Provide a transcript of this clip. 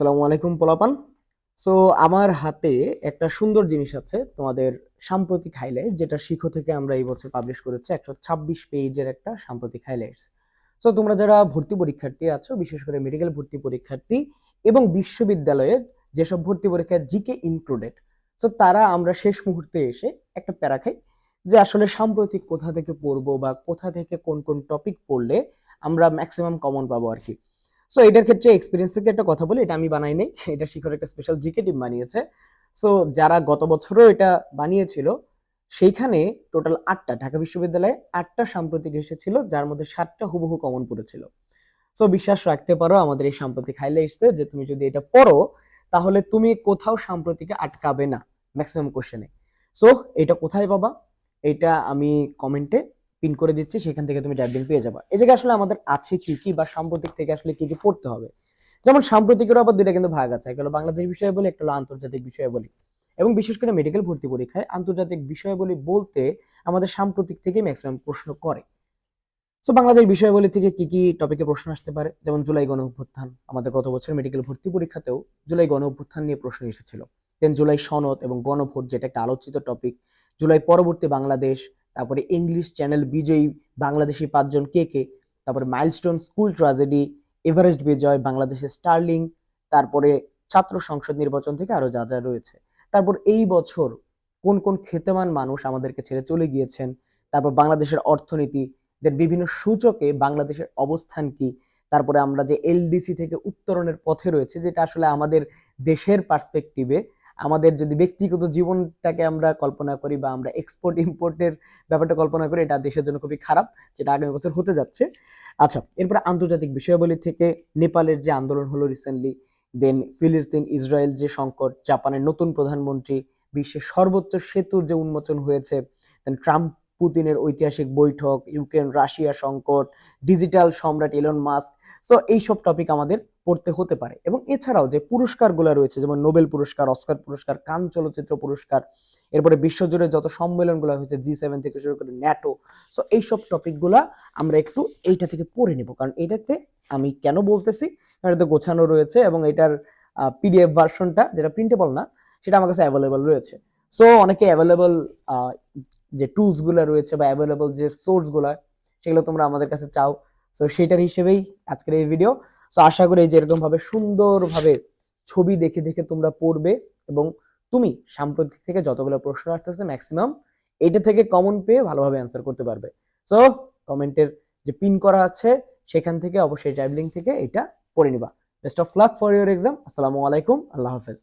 আসসালামু আলাইকুম পোলাপান। সো আমার হাতে একটা সুন্দর জিনিস আছে তোমাদের সাম্প্রতিক হাইলাইট যেটা শিখো থেকে আমরা এই বছর পাবলিশ করেছি, একশো ছাব্বিশ পেজের একটা সাম্প্রতিক হাইলাইটস সো তোমরা যারা ভর্তি পরীক্ষার্থী আছো, বিশেষ করে মেডিকেল ভর্তি পরীক্ষার্থী এবং বিশ্ববিদ্যালয়ের যেসব ভর্তি পরীক্ষা জিকে ইনক্লুডেড সো তারা আমরা শেষ মুহূর্তে এসে একটা প্যারা খাই যে আসলে সাম্প্রতিক কোথা থেকে পড়ব বা কোথা থেকে কোন কোন টপিক পড়লে আমরা ম্যাক্সিমাম কমন পাবো আর কি। সো এটার ক্ষেত্রে এক্সপিরিয়েন্স থেকে একটা কথা বলি, এটা আমি বানাই নাই, এটা শিখর একটা স্পেশাল জিকে টিম বানিয়েছে। সো যারা গত বছরও এটা বানিয়েছিল, সেইখানে টোটাল আটটা, ঢাকা বিশ্ববিদ্যালয়ে আটটা সাম্প্রতিক এসেছিল, যার মধ্যে সাতটা হুবহু কমন পড়েছিল সো বিশ্বাস রাখতে পারো, আমাদের এই সাম্প্রতিক হাইলাইটসে যে তুমি যদি এটা পড়ো, তাহলে তুমি কোথাও সাম্প্রতিকে আটকাবে না ম্যাক্সিমাম কোশ্চেনে সো এটা কোথায় পাবা? এটা আমি কমেন্টে পিন করে দিচ্ছি, সেখান থেকে তুমি ডাইভ পেয়ে যাবা। এই জায়গায় আসলে আমাদের আছে কি কি বা সাম্প্রতিক থেকে আসলে কি কি পড়তে হবে? যেমন সাম্প্রতিকেরও আবার দুইটা কিন্তু ভাগ আছে, একটা হলো বাংলাদেশ বিষয়ে বলি, একটা হলো আন্তর্জাতিক বিষয়ে বলি। এবং বিশেষ করে মেডিকেল ভর্তি পরীক্ষায় আন্তর্জাতিক বিষয়াবলী বলতে আমাদের সাম্প্রতিক থেকে ম্যাক্সিমাম প্রশ্ন করে। সো বাংলাদেশ বিষয়াবলী থেকে কি কি টপিকে প্রশ্ন আসতে পারে? যেমন জুলাই গণ অভ্যুত্থান, আমাদের গত বছর মেডিকেল ভর্তি পরীক্ষাতেও জুলাই গণ অভ্যুত্থান নিয়ে প্রশ্ন এসেছিল। দেন জুলাই সনদ এবং গণভোট যেটা একটা আলোচিত টপিক জুলাই পরবর্তী বাংলাদেশ তারপরে ইংলিশ চ্যানেল বিজয়ী বাংলাদেশি পাঁচজন কে কে? তারপরে মাইলস্টোন স্কুল ট্রাজেডি এভারেস্ট বিজয় বাংলাদেশের স্টার্লিং তারপরে ছাত্র সংসদ নির্বাচন থেকে আরও যা যা রয়েছে। তারপর এই বছর কোন কোন খেতেমান মানুষ আমাদেরকে ছেড়ে চলে গিয়েছেন? তারপর বাংলাদেশের অর্থনীতি বিভিন্ন সূচকে বাংলাদেশের অবস্থান কি? তারপরে আমরা যে এলডিসি থেকে উত্তরণের পথে রয়েছে, যেটা আসলে আমাদের দেশের পার্সপেক্টিভে আমাদের যদি ব্যক্তিগত জীবনটাকে আমরা কল্পনা করি বা আমরা এক্সপোর্ট ইম্পোর্টের ব্যাপারটা কল্পনা করি, এটা দেশের জন্য খুবই খারাপ, যেটা আগামী বছর হতে যাচ্ছে। আচ্ছা এরপর আন্তর্জাতিক বিষয়াবলী থেকে নেপালের যে আন্দোলন হলো রিসেন্টলি দেন ফিলিস্তিন, ইসরায়েল যে সংকট, জাপানের নতুন প্রধানমন্ত্রী বিশ্বের সর্বোচ্চ সেতুর যে উন্মোচন হয়েছে দেন ট্রাম্প পুতিনের ঐতিহাসিক বৈঠক, ইউক্রেন, রাশিয়া সংকট, ডিজিটাল সম্রাট ইলন মাস্ক সো এইসব টপিক আমাদের পড়তে হতে পারে। এবং এছাড়াও যে পুরস্কারগুলো রয়েছে, যেমন নোবেল পুরস্কার, অস্কার পুরস্কার, কান চলচ্চিত্র পুরস্কার, এরপরে বিশ্বজুড়ে যত সম্মেলনগুলো হয়েছে জি সেভেন থেকে শুরু করে ন্যাটো সো এইসব টপিকগুলা আমরা একটু এইটা থেকে পড়ে নেব। কারণ এটাতে আমি কেন বলতেছি? কারণ এটা গোছানো রয়েছে এবং এটার পিডিএফ ভার্সনটা যেটা প্রিন্টেবল না, সেটা আমার কাছে অ্যাভেলেবল রয়েছে। সো অনেকে অ্যাভেলেবল যে টুলসগুলা রয়েছে বা অ্যাভেলেবল যে সোর্সগুলা, সেগুলো তোমরা আমাদের কাছে চাও। সো সেটার হিসেবেই আজকের এই ভিডিও সো আশা করি যে এরকম ভাবে সুন্দরভাবে ছবি দেখে দেখে তোমরা পড়বে এবং তুমি সাম্প্রতিক থেকে যতগুলো প্রশ্ন আসতেছে ম্যাক্সিমাম এটা থেকে কমন পেয়ে ভালোভাবে অ্যান্সার করতে পারবে। সো কমেন্টের যে পিন করা আছে, সেখান থেকে অবশ্যই ড্রাইভ থেকে এটা পড়ে নিবা। Best of luck for your exam আসসালামু আলাইকুম। আল্লাহ হাফেজ।